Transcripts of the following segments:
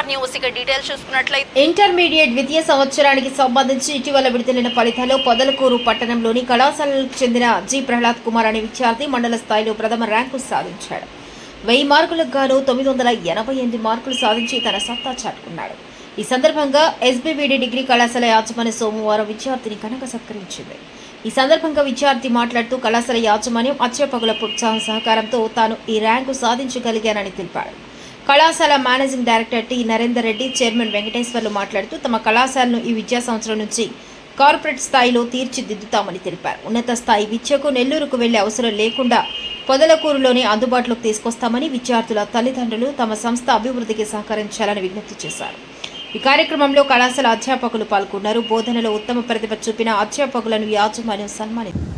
SR news. ఇక details చూసుకున్నట్లయితే intermediate విద్యా సంవత్సరానికి సంబంధించి ఇటీవల విడుదలైన ఫలితాలు పొదలకూరు పట్టణంలోని కళాశాలకు చెందిన జి. ప్రహ్లాద్ కుమార్ అనే విద్యార్థి మండల స్థాయిలో ప్రథమ ర్యాంకు సాధించాడు. వెయ్యి మార్కులకు గాను తొమ్మిది వందల ఎనభై ఎనిమిది మార్కులు సాధించి తన సత్తా చాటుకున్నాడు. ఈ సందర్భంగా ఎస్బీబీడీ డిగ్రీ కళాశాల యాజమాన్య సోమవారం విద్యార్థిని ఘనంగా సత్కరించింది. ఈ సందర్భంగా విద్యార్థి మాట్లాడుతూ కళాశాల యాజమాన్యం అత్యపగుల ప్రోత్సాహం సహకారంతో తాను ఈ ర్యాంకు సాధించగలిగానని తెలిపాడు కళాశాల managing director T Narender Reddy chairman Venkateswarlu మాట్లాడుతూ తమ కళాశాలను ఈ విద్యా సంవత్సరం నుంచి కార్పొరేట్ స్థాయిలో తీర్చిదిద్దుతామని తెలిపారు. ఉన్నత స్థాయి విద్యకు నెల్లూరుకు వెళ్ళే అవసరం లేకుండా పొదలకూరులోనే అందుబాటులోకి తీసుకొస్తామని విద్యార్థుల తల్లిదండ్రులు తమ సంస్థ అభివృద్ధికి సహకరించాలని విజ్ఞప్తి చేశారు. ఈ కార్యక్రమంలో కళాశాల అధ్యాపకులు పాల్గొన్నారు. బోధనలో ఉత్తమ ప్రతిభ చూపిన అధ్యాపకులను యాజమాన్యం సన్మానించారు.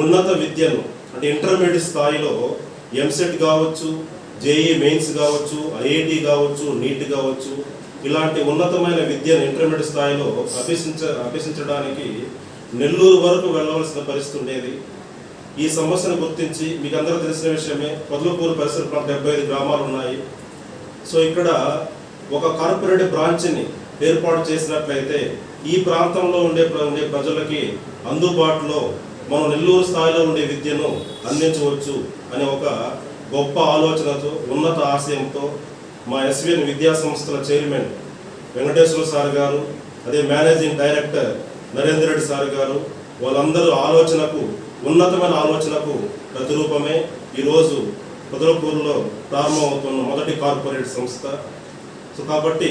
ఉన్నత విద్యను అంటే ఇంటర్మీడియట్ స్థాయిలో ఎంసెట్ కావచ్చు జేఈ మెయిన్స్ కావచ్చు ఐఐటి కావచ్చు నీట్ కావచ్చు ఇలాంటి ఉన్నతమైన విద్యను ఇంటర్మీడియట్ స్థాయిలో అభ్యసించ అభ్యసించడానికి నెల్లూరు వరకు వెళ్ళవలసిన పరిస్థితి ఉండేది. ఈ సమస్యను గుర్తించి మీకు అందరూ తెలిసిన విషయమే పొదలకూరు పరిసర ప్రాంత డెబ్బై ఐదు గ్రామాలు ఉన్నాయి. సో ఇక్కడ ఒక కార్పొరేట్ బ్రాంచ్ని ఏర్పాటు చేసినట్లయితే ఈ ప్రాంతంలో ఉండే ఉండే ప్రజలకి అందుబాటులో మనం నెల్లూరు స్థాయిలో ఉండే విద్యను అందించవచ్చు అనే ఒక గొప్ప ఆలోచనతో ఉన్నత ఆశయంతో మా ఎస్విఎన్ విద్యా సంస్థల చైర్మన్ వెంకటేశ్వర సార్ గారు అదే managing director Narender Reddy sir గారు వాళ్ళందరూ ఆలోచనకు ఉన్నతమైన ఆలోచనకు ప్రతిరూపమే ఈరోజు పొదలకూరులో ప్రారంభమవుతున్న మొదటి కార్పొరేట్ సంస్థ. సో కాబట్టి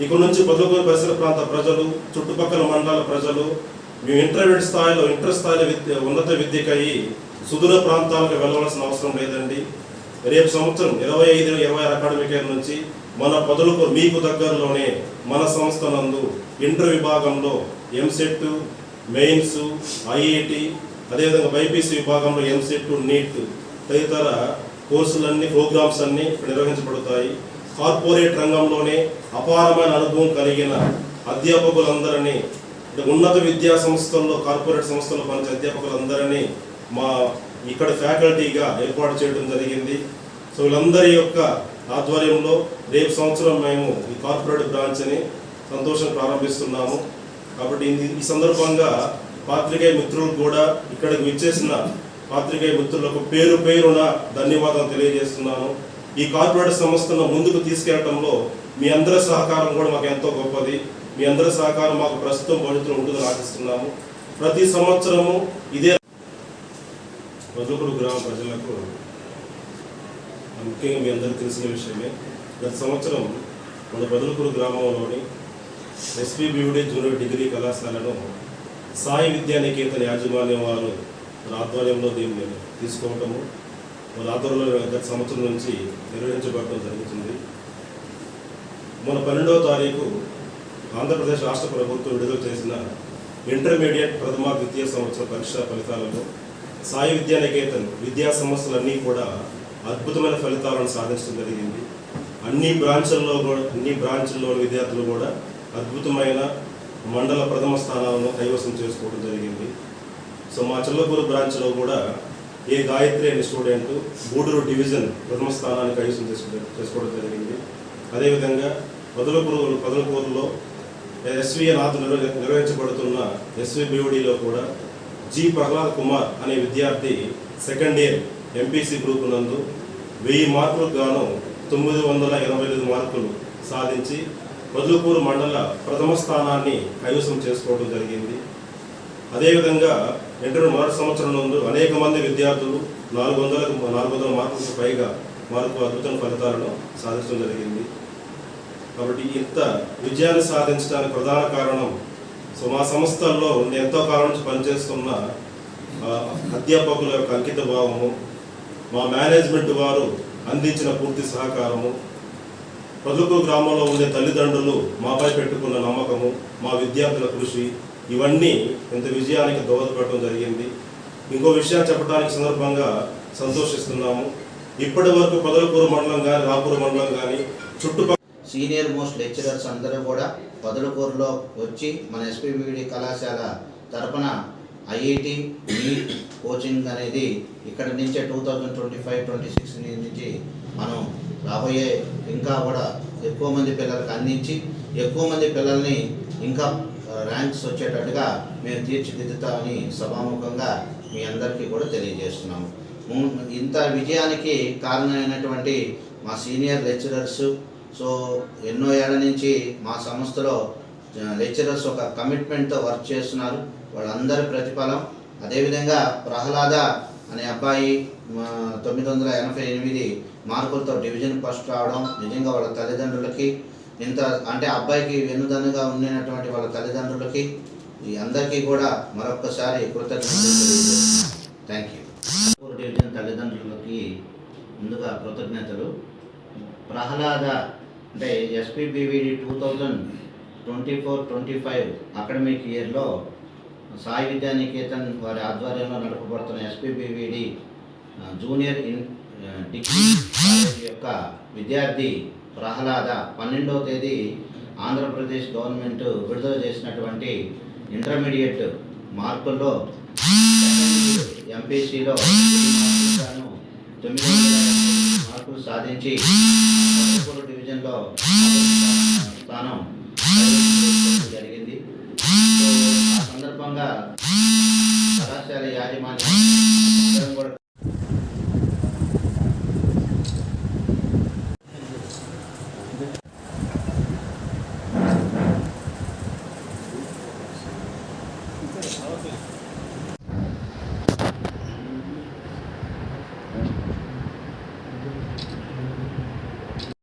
ఇక్కడ నుంచి పొదలకూరు పరిసర ప్రాంత ప్రజలు చుట్టుపక్కల మండల ప్రజలు మేము ఇంటర్మీడియట్ స్థాయిలో ఇంటర్ స్థాయిలో విద్య ఉన్నత విద్యకై సుదూర ప్రాంతాలకు వెళ్ళవలసిన అవసరం లేదండి. రేపు సంవత్సరం ఇరవై ఐదు ఇరవై ఆరు అకాడమిక్ ఇయర్ నుంచి మన పదులకు మీకు దగ్గరలోనే మన సంస్థ నందు ఇంటర్ విభాగంలో ఎంసెట్ మెయిన్స్ ఐఐటి అదేవిధంగా బైపీసీ విభాగంలో ఎంసెట్ నీట్ తదితర కోర్సులన్నీ ప్రోగ్రామ్స్ అన్నీ ఇక్కడ నిర్వహించబడతాయి. కార్పొరేట్ రంగంలోనే అపారమైన అనుభవం కలిగిన అధ్యాపకులందరినీ ఉన్నత విద్యా సంస్థల్లో కార్పొరేట్ సంస్థల్లో పనిచే అధ్యాపకులందరినీ మా ఇక్కడ ఫ్యాకల్టీగా ఏర్పాటు చేయడం జరిగింది. సో వీళ్ళందరి యొక్క ఆధ్వర్యంలో రేపు సంవత్సరం మేము ఈ కార్పొరేట్ బ్రాంచ్ని సంతోషం ప్రారంభిస్తున్నాము. కాబట్టి ఈ- సందర్భంగా పాత్రికేయ మిత్రులకు కూడా ఇక్కడికి విచ్చేసిన పాత్రికేయ మిత్రులకు పేరు పేరున ధన్యవాదాలు తెలియజేస్తున్నాను. ఈ కార్పొరేట్ సంస్థను ముందుకు తీసుకెళ్ళడంలో మీ అందరి సహకారం కూడా మాకు ఎంతో గొప్పది. మీ అందరి సహకారం మాకు ప్రస్తుతం భవిష్యత్తులో ఉంటుందని ఆశిస్తున్నాము. ప్రతి సంవత్సరము ఇదే వదులుకుడు గ్రామ ప్రజలకు ముఖ్యంగా మీ అందరికీ తెలిసిన విషయమే. గత సంవత్సరం మన బదులుకూరు గ్రామంలోని ఎస్పీ బీవుడే జూనియర్ డిగ్రీ కళాశాలను సాయి విద్యానికేతన యాజమాన్యం వారు వారి ఆధ్వర్యంలో దీన్ని తీసుకోవటము మన ఆధ్వర్యంలో గత సంవత్సరం నుంచి నిర్వహించబడటం జరుగుతుంది. మన పన్నెండవ తారీఖు ఆంధ్రప్రదేశ్ రాష్ట్ర ప్రభుత్వం విడుదల చేసిన ఇంటర్మీడియట్ ప్రథమ ద్వితీయ సంవత్సర పరీక్షా ఫలితాలలో సాయి విద్యానికేతన్ విద్యా సంస్థలన్నీ కూడా అద్భుతమైన ఫలితాలను సాధించడం జరిగింది. అన్ని బ్రాంచుల్లో కూడా అన్ని బ్రాంచుల్లోని విద్యార్థులు కూడా అద్భుతమైన మండల ప్రథమ స్థానాలను కైవసం చేసుకోవడం జరిగింది. సో మా చిల్లపూరు బ్రాంచ్లో కూడా ఏ గాయత్రి అనే స్టూడెంట్ గూడూరు డివిజన్ ప్రథమ స్థానాన్ని కైవసం చేసుకో చేసుకోవడం జరిగింది. అదేవిధంగా పొదలకూరు పొదలకూరులో ఎస్విఎన్ ఆదు నిర్వ- నిర్వహించబడుతున్న ఎస్విబిఓడిలో కూడా జి ప్రహ్లాద్ కుమార్ అనే విద్యార్థి సెకండ్ ఇయర్ ఎంపీసీ గ్రూప్ నందు వెయ్యి మార్కులకు గాను తొమ్మిది వందల ఎనభై ఐదు మార్కులు సాధించి పొదలకూరు మండల ప్రథమ స్థానాన్ని కైవసం చేసుకోవడం జరిగింది. అదేవిధంగా ఇంటర్ మొదటి సంవత్సరం నందు అనేక మంది విద్యార్థులు నాలుగు వందలకు నాలుగు వందల మార్కులకు పైగా మార్కు అద్భుతమైన ఫలితాలను సాధించడం జరిగింది. కాబట్టి ఇంత విజయాన్ని సాధించడానికి ప్రధాన కారణం సో మా సంస్థల్లో నేను ఎంతో కాలం నుంచి పనిచేస్తున్న అధ్యాపకుల యొక్క అంకిత భావము మా మేనేజ్మెంట్ వారు అందించిన పూర్తి సహకారము పదుకు గ్రామంలో ఉండే తల్లిదండ్రులు మాపై పెట్టుకున్న నమ్మకము మా విద్యార్థుల కృషి ఇవన్నీ ఇంత విజయానికి దోహదపడటం జరిగింది. ఇంకో విషయాన్ని చెప్పడానికి సందర్భంగా సంతోషిస్తున్నాము. ఇప్పటి వరకు పొదలకూరు మండలం కానీ రాపూర్ మండలం కానీ చుట్టుపక్కల సీనియర్ మోస్ట్ లెక్చరర్స్ అందరూ కూడా పొదలకూరులో వచ్చి మన ఎస్పీబీడి కళాశాల తరపున ఐఐటి నీట్ కోచింగ్ అనేది ఇక్కడ నుంచే two thousand twenty five twenty six నుంచి మనం రాబోయే ఇంకా కూడా ఎక్కువ మంది పిల్లలకు అందించి ఎక్కువ మంది పిల్లల్ని ఇంకా ర్యాంక్స్ వచ్చేటట్టుగా మేము తీర్చిదిద్దుతామని సభాముఖంగా మీ అందరికీ కూడా తెలియజేస్తున్నాము. ఇంత విజయానికి కారణమైనటువంటి మా సీనియర్ లెక్చరర్స్ సో ఎన్నో ఏళ్ళ నుంచి మా సంస్థలో లెక్చరర్స్ ఒక కమిట్మెంట్తో వర్క్ చేస్తున్నారు. వాళ్ళందరి ప్రతిఫలం. అదేవిధంగా ప్రహ్లాద అనే అబ్బాయి తొమ్మిది వందల ఎనభై ఎనిమిది మార్కులతో డివిజన్ ఫస్ట్ రావడం నిజంగా వాళ్ళ తల్లిదండ్రులకి ఇంత అంటే అబ్బాయికి వెన్నుదన్నుగా ఉండినటువంటి వాళ్ళ తల్లిదండ్రులకి ఈ అందరికీ కూడా మరొక్కసారి కృతజ్ఞతలు థ్యాంక్ యూ డివిజన్ తల్లిదండ్రులకి ముందుగా కృతజ్ఞతలు. ప్రహ్లాద అంటే SPBVD two thousand twenty four twenty five academic ఇయర్లో సాయి విద్యానికేతన్ వారి ఆధ్వర్యంలో నడపబడుతున్న SPBVD junior in degree college యొక్క విద్యార్థి ప్రహ్లాద పన్నెండవ తేదీ ఆంధ్రప్రదేశ్ గవర్నమెంట్ విడుదల చేసినటువంటి ఇంటర్మీడియట్ మార్కుల్లో ఎంపీసీలో తొమ్మిది వందల మార్కులు సాధించి డివిజన్లో స్థానం